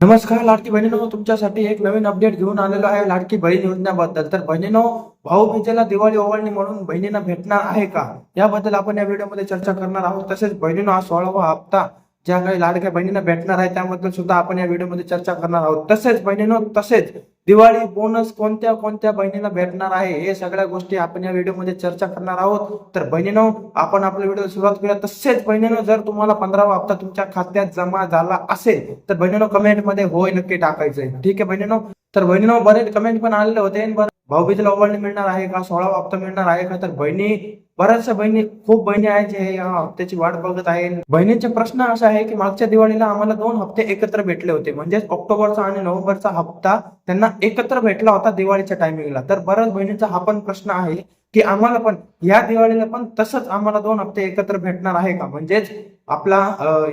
नमस्कार लाडकी बहिणीनो तुमच्यासाठी एक नवीन अपडेट घेऊन आलेलो आहे लाडकी बहीण योजनेबद्दल. तर बहिणीनो भाऊबीजेला दिवाळी ओवाळणी म्हणून बहिणींना भेटणार आहे का? याबद्दल आपण या व्हिडिओमध्ये चर्चा करणार आहोत. तसेच बहिणीनो हा सोळावा हप्ता ज्या काही लाडक्या बहिणींना भेटणार आहे त्याबद्दल सुद्धा आपण या व्हिडिओमध्ये चर्चा करणार आहोत. तसेच बहिणीनो तसेच दिवाळी बोनस कोणत्या कोणत्या बहिणीला भेटणार आहे? हे सगळ्या गोष्टी आपण या व्हिडिओमध्ये चर्चा करणार आहोत. तर बहिणीनो आपण आपल्या व्हिडिओ सुरुवात करूया. तसेच बहिणीनो जर तुम्हाला पंधरावा हप्ता तुमच्या खात्यात जमा झाला असेल तर बहिणीनो कमेंटमध्ये होय नक्की टाकायचंय. ठीक आहे बहिणीनो? तर बहिणीनो बरेच कमेंट पण आलेले होते भाऊबीजेला ओवाळणी मिळणार आहे का? सोळावा हप्ता मिळणार आहे का? तर बहिणी बऱ्याचशा बहिणी खूप बहिणी आहेत जे या हप्त्याची वाट बघत आहे बहिणीचे प्रश्न असा आहे की मागच्या दिवाळीला आम्हाला दोन हप्ते एकत्र भेटले होते. म्हणजेच ऑक्टोबरचा आणि नोव्हेंबरचा हप्ता त्यांना एकत्र भेटला होता दिवाळीच्या टायमिंगला. तर बऱ्याच बहिणींचा हा पण प्रश्न आहे की आम्हाला पण या दिवाळीला पण तसंच आम्हाला दोन हप्ते एकत्र भेटणार आहे का? म्हणजेच आपला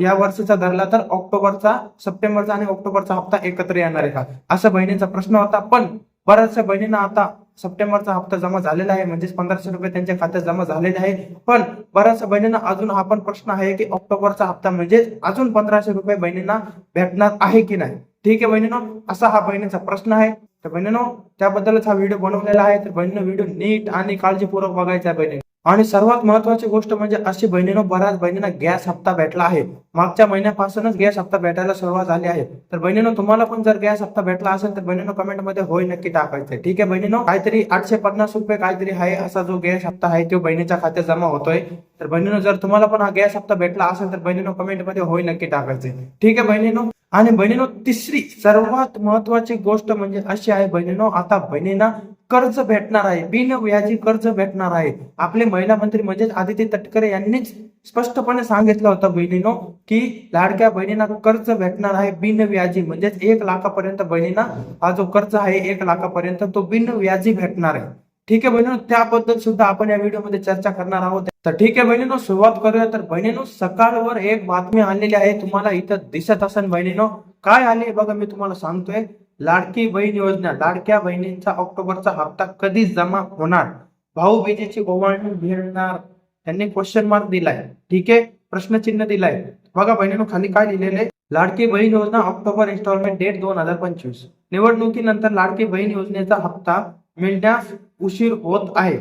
या वर्षीचा धरला तर ऑक्टोबरचा सप्टेंबरचा आणि ऑक्टोबरचा हप्ता एकत्र येणार आहे का? असा बहिणींचा प्रश्न होता. पण बऱ्याचशा बहिणींना आता सप्टेंबरचा हप्ता जमा झालेला आहे म्हणजेच पंधराशे रुपये त्यांच्या खात्यात जमा झालेले आहे पण बऱ्याचशा बहिणींना अजून हा पण प्रश्न आहे की ऑक्टोबरचा हप्ता म्हणजेच अजून पंधराशे रुपये बहिणींना भेटणार आहे की नाही? ठीक आहे बहिणीनो असा हा बहिणीचा प्रश्न आहे. तर बहिणीनो त्याबद्दलच हा व्हिडिओ बनवलेला आहे. तर बहिणीनो व्हिडिओ नीट आणि काळजीपूर्वक बघायचा आहे बहिणी. आणि सर्वात महत्वाची गोष्ट म्हणजे अशी बहिणीनं बऱ्याच बहिणींना गॅस हप्ता भेटला आहे. मागच्या महिन्यापासूनच गॅस हप्ता भेटायला सुरुवात झाली आहे. तर बहिणीनं तुम्हाला पण जर गॅस हप्ता भेटला असेल तर बहिणीनं कमेंटमध्ये होय नक्की टाकायचं ठीक आहे बहिणीनं? काहीतरी आठशे पन्नास रुपये काहीतरी आहे असा जो गॅस हप्ता आहे तो बहिणीच्या खात्यात जमा होतोय. तर बहिणीनं जर तुम्हाला पण हा गॅस हप्ता भेटला असेल तर बहिणीनं कमेंटमध्ये होय नक्की टाकायचंय. ठीक आहे बहिणीनो? आणि बहिणीनो तिसरी सर्वात महत्वाची गोष्ट म्हणजे अशी आहे बहिणीनो आता बहिणींना कर्ज भेटणार आहे. बिन व्याजी कर्ज भेटणार आहे. आपले महिला मंत्री म्हणजेच आदित्य तटकरे यांनीच स्पष्टपणे सांगितलं होतं बहिणीनो की लाडक्या बहिणींना कर्ज भेटणार आहे बिन व्याजी. म्हणजेच एक लाखापर्यंत बहिणींना हा जो कर्ज आहे एक लाखापर्यंत तो बिन व्याजी भेटणार आहे. ठीक आहे बहिणीनो त्याबद्दल सुद्धा आपण या व्हिडिओमध्ये चर्चा करणार आहोत. तर ठीक आहे बहिणीनो सुरुवात करूया. तर बहिणीनो सकाळवर एक बातमी आलेली आहे. तुम्हाला इथं दिसत असेल बहिणीनो. काय आली बघा मी तुम्हाला सांगतोय. लाडकी बहीण योजना लाडक्या बहिणींचा ऑक्टोबरचा हप्ता कधी जमा होणार? भाऊ बीजेची ओवाळणी भेटणार त्यांनी क्वेश्चन मार्क दिलाय. ठीक आहे? प्रश्नचिन्ह दिलाय. बघा बहिणीनं खाली काय लिहिलेले लाडकी बहीण योजना ऑक्टोबर इन्स्टॉलमेंट डेट दोन हजार पंचवीस. निवडणुकीनंतर लाडकी बहीण योजनेचा हप्ता मिळण्यास उशीर होत आहे.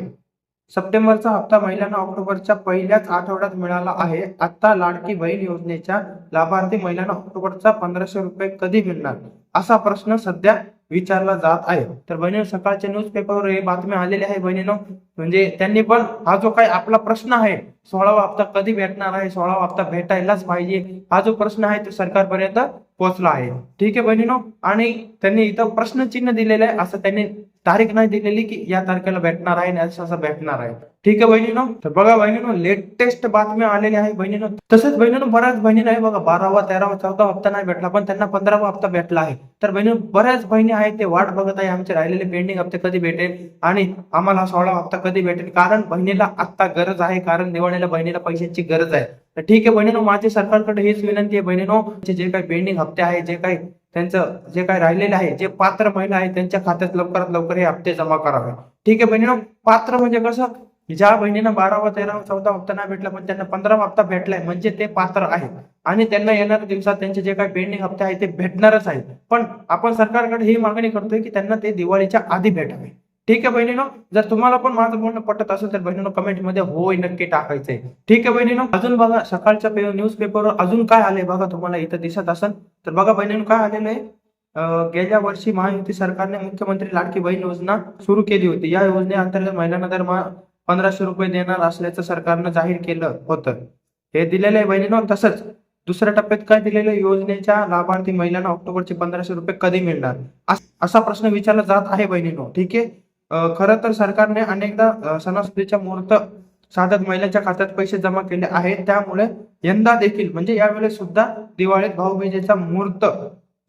सप्टेंबरचा हप्ता महिलांना ऑक्टोबरच्या पहिल्याच आठवड्यात मिळाला आहे. आता लाडकी बहीण योजनेच्या लाभार्थी महिलांना ऑक्टोबरचा पंधराशे रुपये कधी मिळणार? असा प्रश्न सध्या विचारला जात आहे. तर बहिणी सकाळच्या न्यूज पेपरवर हे बातमी आलेली आहे बहिणीनो. म्हणजे त्यांनी पण हा जो काही आपला प्रश्न आहे सोळावा हप्ता कधी भेटणार आहे सोळावा हप्ता भेटायलाच पाहिजे. हा जो प्रश्न आहे तो सरकारपर्यंत पोहोचला आहे. ठीक आहे बहिणीनो? आणि त्यांनी इथं प्रश्नचिन्ह दिलेलं आहे. असं त्यांनी तारीख नाही दिलेली की या तारखेला भेटणार आहे आणि असं असं भेटणार आहे. ठीक आहे बहिणीनो तर बघा बहिणीनो लेटेस्ट बातम्या आलेल्या आहे बहिणीनो. तसंच बहिणीनो बऱ्याच बहिणी आहे बघा बारावा तेरावा चौदा हप्ता नाही भेटला पण त्यांना पंधरावा हप्ता भेटला आहे. तर बहिणी बऱ्याच बहिणी आहेत ते वाट बघत आहे आमचे राहिलेले पेंडिंग हप्ते कधी भेटेल आणि आम्हाला सोळा हप्ता कधी भेटेल? कारण बहिणीला आता गरज आहे कारण दिवाळीला बहिणीला पैशांची गरज आहे. तर ठीक आहे बहिणीनो माझी सरकारकडे हीच विनंती आहे बहिणीनो जे काही पेंडिंग हप्ते आहे जे काही त्यांचं जे काही राहिलेले आहे जे पात्र महिला आहे त्यांच्या खात्यात लवकरात लवकर हे हप्ते जमा करावे. ठीक आहे बहिणीनो पात्र म्हणजे कसं? ज्या बहिणीनं बारावा तेरावा चौदा हप्ता नाही भेटला पण त्यांना पंधरावा हप्ता भेटलाय म्हणजे ते पात्र आहेत. आणि त्यांना येणाऱ्या दिवसात त्यांचे जे काही पेंडिंग हप्ते आहेत ते भेटणारच आहेत. पण आपण सरकारकडे ही मागणी करतोय की त्यांना ते दिवाळीच्या आधी भेटावे. ठीक आहे बहिणीनो? जर तुम्हाला पण माझं बोलणं पटत असेल तर बहिणीनो कमेंटमध्ये होय नक्की टाकायचंय ठीक आहे बहिणीनो? अजून बघा सकाळच्या न्यूज पेपरवर अजून काय आलंय बघा तुम्हाला इथं दिसत असेल. तर बघा बहिणीनो काय आलेलं आहे? गेल्या वर्षी महायुती सरकारने मुख्यमंत्री लाडकी बहीण योजना सुरू केली होती. या योजनेअंतर्गत महिलांना दर पंधराशे रुपये देणार असल्याचं सरकारनं जाहीर केलं होतं. हे दिलेलं आहे बहिणीनो तसंच दुसऱ्या टप्प्यात काय दिलेलं योजनेच्या लाभार्थी महिलांना ऑक्टोबरचे पंधराशे रुपये कधी मिळणार? असा प्रश्न विचारला जात आहे बहिणीनो. ठीक आहे? खरं तर सरकारने अनेकदा सणासुदीच्या मुहूर्त साधत महिलांच्या खात्यात पैसे जमा केले आहेत. त्यामुळे यंदा देखील म्हणजे यावेळेस सुद्धा दिवाळीत भाऊबीजेचा मुहूर्त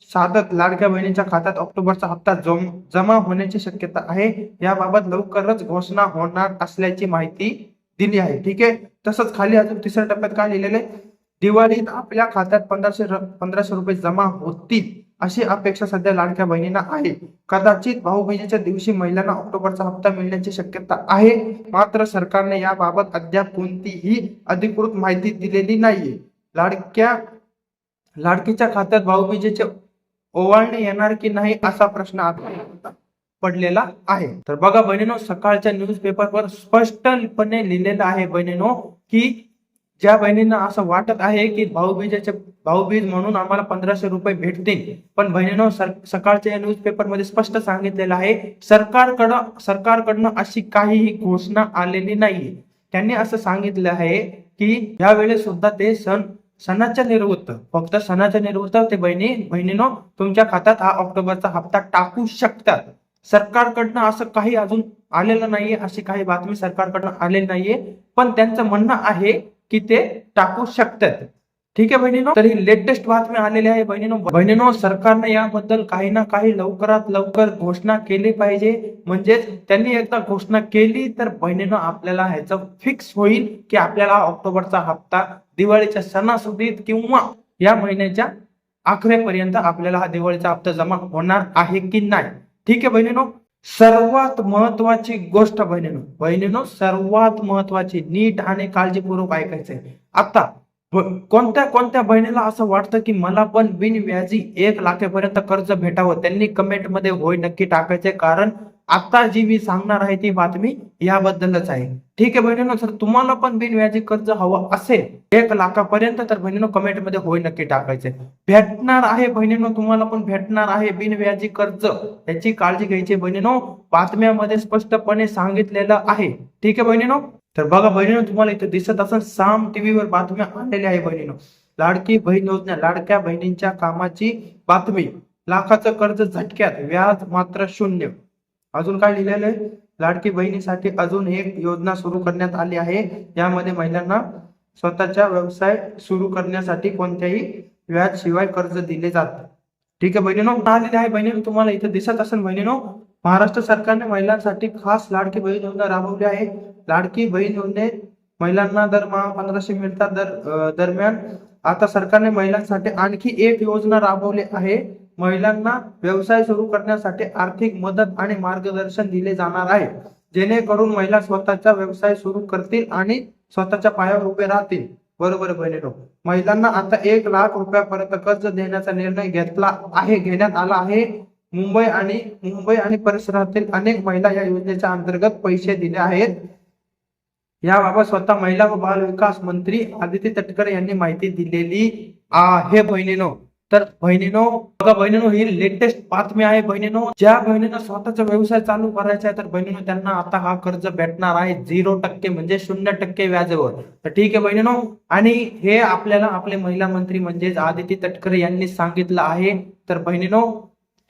साधत लाडक्या बहिणीच्या खात्यात ऑक्टोबरचा हप्ता जम- जमा होण्याची शक्यता आहे. याबाबत लवकरच घोषणा होणार असल्याची माहिती दिली आहे. ठीक आहे? तसंच खाली अजून तिसऱ्या टप्प्यात काय लिहिलेलं आहे? दिवाळीत आपल्या खात्यात पंधराशे पंधराशे रुपये जमा होतील अशी अपेक्षा सध्या लाडक्या बहिणींना आहे. कदाचित भाऊबीजेच्या दिवशी महिलांना ऑक्टोबरचा हप्ता मिळण्याची शक्यता आहे. मात्र सरकारने याबाबत अद्याप कोणतीही अधिकृत माहिती दिलेली नाहीये. लाडक्या लाडकीच्या खात्यात भाऊबीजेचे ओवाळणी येणार की नाही असा प्रश्न आता पडलेला आहे. तर बघा बहिणीनो सकाळच्या न्यूज पेपरवर स्पष्टपणे लिहिलेलं आहे बहिणीनो की ज्या बहिणींना असं वाटत आहे की भाऊबीजेचे भाऊबीज म्हणून आम्हाला पंधराशे रुपये भेटतील. पण बहिणीनो सर सकाळच्या न्यूज पेपरमध्ये स्पष्ट सांगितलेलं आहे सरकारकडं सरकारकडनं अशी काहीही घोषणा आलेली नाहीये. त्यांनी असं सांगितलं आहे की यावेळेस सुद्धा ते सण सणाच्या निवृत्त फक्त सणाच्या निवृत्त ते बहिणी बहिणीनो तुमच्या खात्यात हा ऑक्टोबरचा हप्ता टाकू शकतात. सरकारकडनं असं काही अजून आलेलं नाहीये अशी काही बातमी सरकारकडनं आलेली नाहीये. पण त्यांचं म्हणणं आहे की ते टाकू शकतात. ठीक आहे बहिणीनो? तर ही लेटेस्ट बातमी आलेली आहे बहिणीनो. बहिणीनो सरकारने याबद्दल काही ना काही लवकरात लवकर घोषणा केली पाहिजे. म्हणजेच त्यांनी एकदा घोषणा केली तर बहिणीनो आपल्याला ह्याचं फिक्स होईल की आपल्याला ऑक्टोबरचा हप्ता दिवाळीच्या सणासुदीत किंवा या महिन्याच्या अखेरपर्यंत आपल्याला हा दिवाळीचा हप्ता जमा होणार आहे की नाही? ठीक आहे बहिणीनो? सर्वात महत्वाची गोष्ट बहिणीनो बहिणीनो सर्वात महत्वाची नीट आणि काळजीपूर्वक ऐकायचंय. आता कोणत्या कोणत्या बहिणीला असं वाटतं की मला पण बिनव्याजी एक लाखेपर्यंत कर्ज भेटावं? त्यांनी कमेंटमध्ये होय नक्की टाकायचे. कारण आता जी मी सांगणार आहे ती बातमी याबद्दलच आहे. ठीक आहे बहिणीनो जर तुम्हाला पण बिनव्याजी कर्ज हवं असेल एक लाखापर्यंत तर बहिणीनो कमेंटमध्ये होय नक्की टाकायचे. भेटणार आहे बहिणीनो तुम्हाला पण भेटणार आहे बिनव्याजी कर्ज. याची काळजी घ्यायची बहिणीनो. बातम्यामध्ये स्पष्टपणे सांगितलेलं आहे. ठीक आहे बहिणीनो? तर बघा बहिणीनो तुम्हाला इथे दिसत असेल साम टीव्हीवर बातम्या आलेल्या आहे बहिणीनो. लाडकी बहीण योजना लाडक्या बहिणींच्या कामाची बातमी. लाखाचं कर्ज झटक्यात व्याज मात्र शून्य. अजून काय लिहिलेलं आहे? लाडकी बहिणीसाठी अजून एक योजना सुरू करण्यात आली आहे. यामध्ये महिलांना स्वतःचा व्यवसाय सुरू करण्यासाठी कोणत्याही व्याज शिवाय कर्ज दिले जातात ठीक आहे बहिणीनो आलेले आहे बहिणीनो? तुम्हाला इथे दिसत असेल बहिणीनो महाराष्ट्र सरकारने महिलांसाठी खास लाडकी बहीण योजना राबवली आहे. लाडकी बहीण योजनेत महिलांना दरमहा पंधराशे मिळतात दर दरम्यान. आता सरकारने महिलांसाठी आणखी एक योजना राबवली आहे. महिलांना व्यवसाय सुरू करण्यासाठी आर्थिक मदत आणि मार्गदर्शन दिले जाणार आहे. जेणेकरून महिला स्वतःचा व्यवसाय सुरू करतील आणि स्वतःच्या पायावर उभे राहतील. बरोबर बहिणीनो महिलांना आता एक लाख रुपयापर्यंत कर्ज देण्याचा निर्णय घेतला आहे घेण्यात आला आहे. मुंबई आणि मुंबई आणि परिसरातील अनेक महिला या योजनेच्या अंतर्गत पैसे दिले आहेत. याबाबत स्वतः महिला व बाल विकास मंत्री आदिती तटकरे यांनी माहिती दिलेली आहे बहिणीनो. तर बहिणीनो बघा बहिणीनो ही लेटेस्ट बातमी आहे बहिणीनो. ज्या बहिणीनं स्वतःचा व्यवसाय चालू करायचा आहे तर बहिणीनो त्यांना आता हा कर्ज भेटणार आहे. झिरो टक्के म्हणजे शून्य टक्के व्याजावर. तर ठीक आहे बहिणीनो. आणि हे आपल्याला आपले महिला मंत्री म्हणजेच आदिती तटकरे यांनी सांगितलं आहे. तर बहिणीनो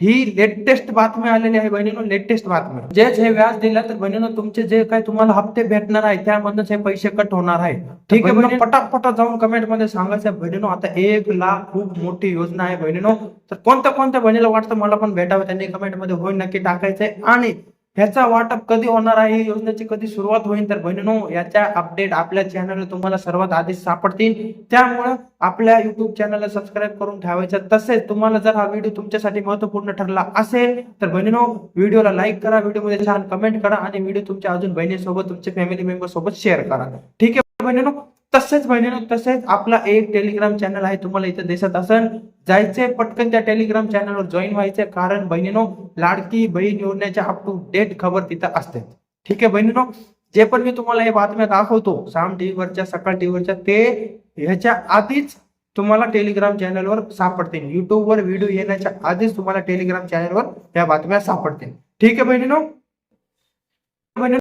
ही लेटेस्ट बातमी आलेली आहे बहिणीनो लेटेस्ट बातमी जे जे व्याज दिलं तर बहिणीनो तुमचे जे काही तुम्हाला हप्ते भेटणार आहे त्यामधूनच हे पैसे कट होणार आहे. ठीक आहे पटापटा जाऊन कमेंटमध्ये सांगायचं बहिणीनो आता एक लाख खूप मोठी योजना आहे बहिणीनो. तर कोणत्या कोणत्या बहिणीला वाटतं मला पण भेटावं त्यांनी कमेंटमध्ये होईल नक्की टाकायचंय. आणि ह्याचा वाटप कधी होणार आहे? योजनेची कधी सुरुवात होईल? तर बहिणीनो याच्या अपडेट आपल्या चॅनलला तुम्हाला सर्वात आधी सापडतील. त्यामुळं आपल्या युट्यूब चॅनलला सबस्क्राईब करून ठेवायचं. तसेच तुम्हाला जर हा व्हिडिओ तुमच्यासाठी महत्त्वपूर्ण ठरला असेल तर बहिणीनो व्हिडिओला लाईक करा. व्हिडिओमध्ये छान कमेंट करा आणि व्हिडिओ तुमच्या अजून बहिणीसोबत तुमच्या फॅमिली मेंबर सोबत शेअर करा. ठीक आहे बहिणीनो? तसेच बहिणीनो तसेच आपला एक टेलिग्राम चॅनल आहे तुम्हाला इथं दिसत असेल. जायचे पटकन त्या टेलिग्राम चॅनलवर जॉईन व्हायचे कारण बहिणीनो लाडकी बहीण योजनेच्या अप टू डेट खबर तिथं असते. ठीक आहे बहिणीनो जे पण मी तुम्हाला हे बातम्या दाखवतो साम टीव्हीवरच्या सकाळ टीव्हीवरच्या ते ह्याच्या आधीच तुम्हाला टेलिग्राम चॅनलवर सापडतील. युट्यूबवर व्हिडिओ येण्याच्या आधीच तुम्हाला टेलिग्राम चॅनलवर या बातम्या सापडतील. ठीक आहे बहिणीनो